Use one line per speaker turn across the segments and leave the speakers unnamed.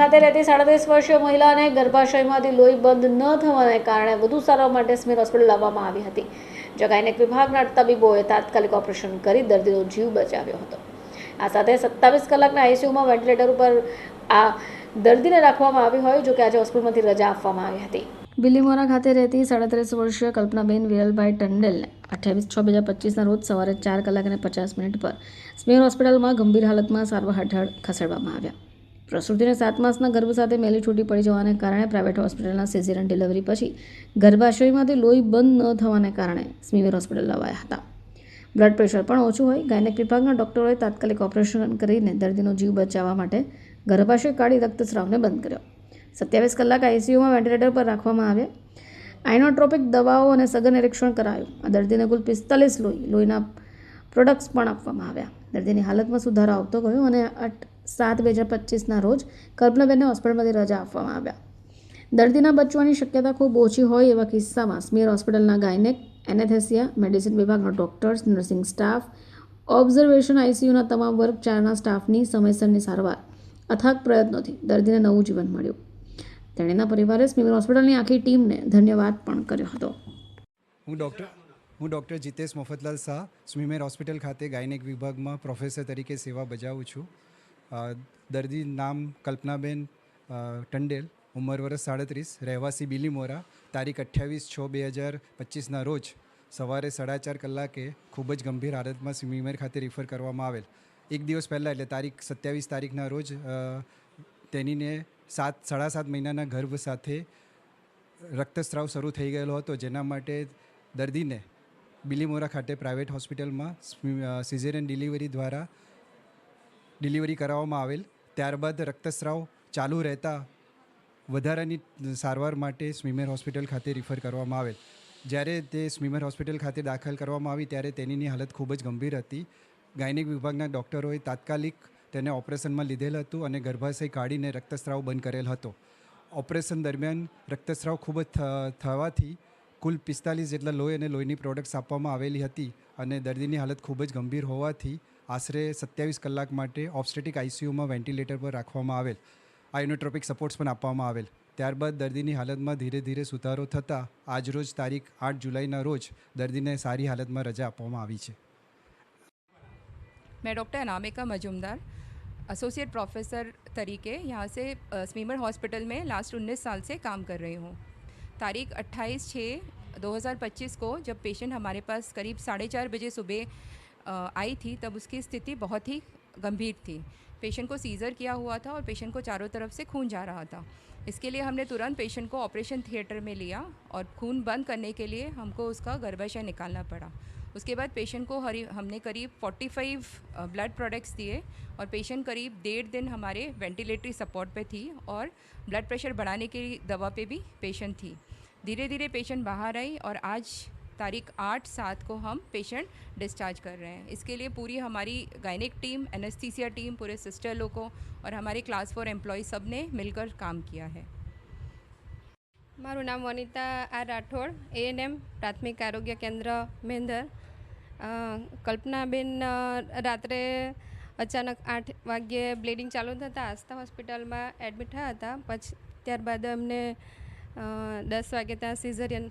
ખાતે રહેતી સાડત્રીસ વર્ષીય મહિલાને ગર્ભાશયમાંથી લોહી બંધ ન થવાને કારણે વધુ સારવાર માટે સ્મીર હોસ્પિટલ લાવવામાં આવી હતી, જગાઈને ગાયનેક વિભાગના તબીબોએ તાત્કાલિક ઓપરેશન કરી દર્દીનો જીવ બચાવ્યો હતો. આ સાથે સત્તાવીસ કલાકના આઈસીયુમાં વેન્ટિલેટર ઉપર આ દર્દીને રાખવામાં આવી હોય જો કે આજે હોસ્પિટલમાંથી રજા આપવામાં આવી હતી. બિલીમોરા ખાતે રહેતી સાડત્રીસ વર્ષીય કલ્પનાબેન વિરલભાઈ ટંડેલને અઠ્યાવીસ છ બે હજાર પચીસના રોજ સવારે ચાર કલાક અને પચાસ મિનિટ પર સ્મીર હોસ્પિટલમાં ગંભીર હાલતમાં સારવાર હેઠળ ખસેડવામાં આવ્યા. પ્રસૂતિને સાત માસના ગર્ભ સાથે મેલી છૂટી પડી જવાને કારણે પ્રાઇવેટ હોસ્પિટલના સિઝેરિયન ડિલિવરી પછી ગર્ભાશયમાંથી લોહી બંધ ન થવાને કારણે સ્મીમેર હોસ્પિટલ લવાયા હતા. બ્લડ પ્રેશર પણ ઓછું હોય, ગાયનેક વિભાગના ડોક્ટરોએ તાત્કાલિક ઓપરેશન કરીને દર્દીનો જીવ બચાવવા માટે ગર્ભાશય કાઢી રક્તસ્રાવને બંધ કર્યો. સત્યાવીસ કલાક આઈસીયુમાં વેન્ટિલેટર પર રાખવામાં આવ્યા. આઇનોટ્રોપિક દવાઓ અને સઘન નિરીક્ષણ કરાયું. આ દર્દીને કુલ પિસ્તાલીસ લોહી, લોહીના પ્રોડક્ટ્સ પણ આપવામાં આવ્યા. દર્દીની હાલતમાં સુધારો આવતો ગયો અને સાત બે હજાર પચીસના રોજ કલ્પનાબેનને હોસ્પિટલમાંથી રજા આપવામાં આવ્યા. દર્દીના બચવાની શક્યતા ખૂબ ઓછી હોય એવા કિસ્સામાં સ્મીર હોસ્પિટલના ગાયનેક એનેથેસિયા મેડિસિન વિભાગના ડોક્ટર્સ, નર્સિંગ સ્ટાફ, ઓબ્ઝર્વેશન આઈસીયુના તમામ વર્ગ ચારના સ્ટાફની સમયસરની સારવાર અથાગ પ્રયત્નોથી દર્દીને નવું જીવન મળ્યું. તેણીના પરિવારે સ્મીર હોસ્પિટલની આખી ટીમને ધન્યવાદ પણ કર્યો હતો.
હું ડૉક્ટર હું ડૉક્ટર જીતેશ મફતલાલ શાહ, સ્મીમેર હોસ્પિટલ ખાતે ગાયનેક વિભાગમાં પ્રોફેસર તરીકે સેવા બજાવું છું. દર્દી નામ કલ્પનાબેન ટંડેલ, ઉંમર વર્ષ સાડત્રીસ, રહેવાસી બિલીમોરા તારીખ અઠ્યાવીસ છ બે હજાર પચીસના રોજ સવારે સાડા ચાર કલાકે ખૂબ જ ગંભીર હાલતમાં સ્વીમેર ખાતે રિફર કરવામાં આવેલ. એક દિવસ પહેલાં, એટલે તારીખ સત્યાવીસ તારીખના રોજ તેનીને સાત, સાડા સાત મહિનાના ગર્ભ સાથે રક્તસ્રાવ શરૂ થઈ ગયેલો હતો. જેના માટે દર્દીને બિલીમોરા ખાતે પ્રાઇવેટ હોસ્પિટલમાં સિઝેરિયન ડિલિવરી દ્વારા ડિલિવરી કરાવવામાં આવેલ. ત્યારબાદ રક્તસ્રાવ ચાલુ રહેતા વધારાની સારવાર માટે સ્મીમેર હોસ્પિટલ ખાતે રિફર કરવામાં આવેલ. જ્યારે તે સ્મીમેર હોસ્પિટલ ખાતે દાખલ કરવામાં આવી, ત્યારે તેની હાલત ખૂબ જ ગંભીર હતી. ગાયનિક વિભાગના ડૉક્ટરોએ તાત્કાલિક તેને ઓપરેશનમાં લીધેલ હતું અને ગર્ભાશય કાઢીને રક્તસ્રાવ બંધ કરેલ હતો. ઓપરેશન દરમિયાન રક્તસ્રાવ ખૂબ જ થવાથી કુલ પિસ્તાલીસ જેટલા લોહી અને લોહીની પ્રોડક્ટ્સ આપવામાં આવેલી હતી અને દર્દીની હાલત ખૂબ જ ગંભીર હોવાથી આશરે સત્યાવીસ કલાક માટે ઓબ્સ્ટેટિક આઈસીયુમાં વેન્ટિલેટર પર રાખવામાં આવેલ આઇનોટ્રોપિક સપોર્ટ્સ પણ આપવામાં આવેલ ત્યારબાદ દર્દીની હાલતમાં ધીરે ધીરે સુધારો થતાં આજરોજ તારીખ આઠ જુલાઈના રોજ દર્દીને સારી હાલતમાં રજા આપવામાં આવી છે
मैं doctor Anamika Majumdar associate professor तरीके यहाँ से अ, स्मीमर हॉस्पिटल में लास्ट 19 साल से काम कर रही हूँ तारीख 28 छः 2025 को जब पेशेंट हमारे पास करीब साढ़े चार बजे सुबह अ, आई थी, तब उसकी स्थिति बहुत ही गंभीर थी। पेशेंट को सीज़र किया हुआ था और पेशेंट को चारों तरफ़ से खून जा रहा था। इसके लिए हमने तुरंत पेशेंट को ऑपरेशन थिएटर में लिया और खून बंद करने के लिए हमको उसका गर्भाशय निकालना पड़ा। उसके बाद पेशेंट को हरी, हमने करीब 45 ब्लड प्रोडक्ट्स दिए और पेशेंट करीब डेढ़ दिन हमारे वेंटिलेटरी सपोर्ट पे थी और ब्लड प्रेशर बढ़ाने की दवा पे भी पेशेंट थी। धीरे धीरे पेशेंट बाहर आई और आज तारीख आठ सात को हम पेशेंट डिस्चार्ज कर रहे हैं इसके लिए पूरी हमारी गायनिक टीम एनेस्थीसिया टीम पूरे सिस्टर लोगों और हमारे क्लास फोर एम्प्लॉय सब ने मिलकर काम किया है
મારું નામ વનિતા આર રાઠોડ એએનએમ પ્રાથમિક આરોગ્ય કેન્દ્ર મેંદર અ, કલ્પનાબેન અ, રાત્રે અચાનક આઠ વાગ્યે બ્લીડિંગ ચાલુ થતાં આસ્થા હોસ્પિટલમાં એડમિટ થયા હતા પછી ત્યારબાદ અમને અ, દસ વાગે ત્યાં સિઝરિયન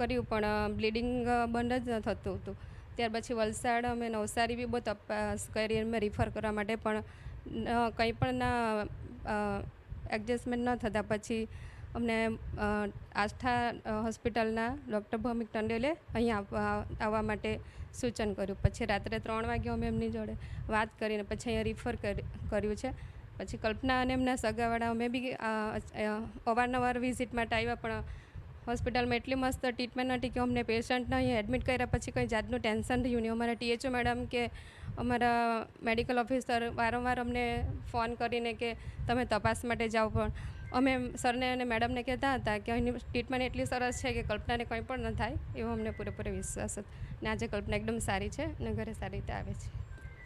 કર્યું, પણ બ્લીડિંગ બંધ જ ન થતું હતું. ત્યાર પછી વલસાડ અમે નવસારી બી બહુ તપાસ કરી અમે રિફર કરવા માટે પણ કંઈ પણ ના એડજસ્ટમેન્ટ ન થતાં. પછી અમને આસ્થા હોસ્પિટલના ડૉક્ટર ભૌમિક ટંડેલે અહીંયા આવવા માટે સૂચન કર્યું. પછી રાત્રે ત્રણ વાગે અમે એમની જોડે વાત કરીને પછી અહીંયા રિફર કરી, કર્યું છે. પછી કલ્પના અને એમના સગાવાળા અમે બી અવારનવાર વિઝિટ માટે આવ્યા, પણ હોસ્પિટલમાં એટલી મસ્ત ટ્રીટમેન્ટ હતી કે અમને પેશન્ટને અહીંયા એડમિટ કર્યા પછી કંઈ જાતનું ટેન્શન રહ્યું નહીં. અમારા ટીએચઓ મેડમ કે અમારા મેડિકલ ઓફિસર વારંવાર અમને ફોન કરીને કે તમે તપાસ માટે જાઓ પણ અમે સરને અને મેડમને કહેતા હતા કે અહીંની ટ્રીટમેન્ટ એટલી સરસ છે કે કલ્પનાને કંઈ પણ ન થાય એવો અમને પૂરેપૂરો વિશ્વાસ હતો. ને આજે કલ્પના એકદમ સારી છે અને ઘરે સારી રીતે આવે છે.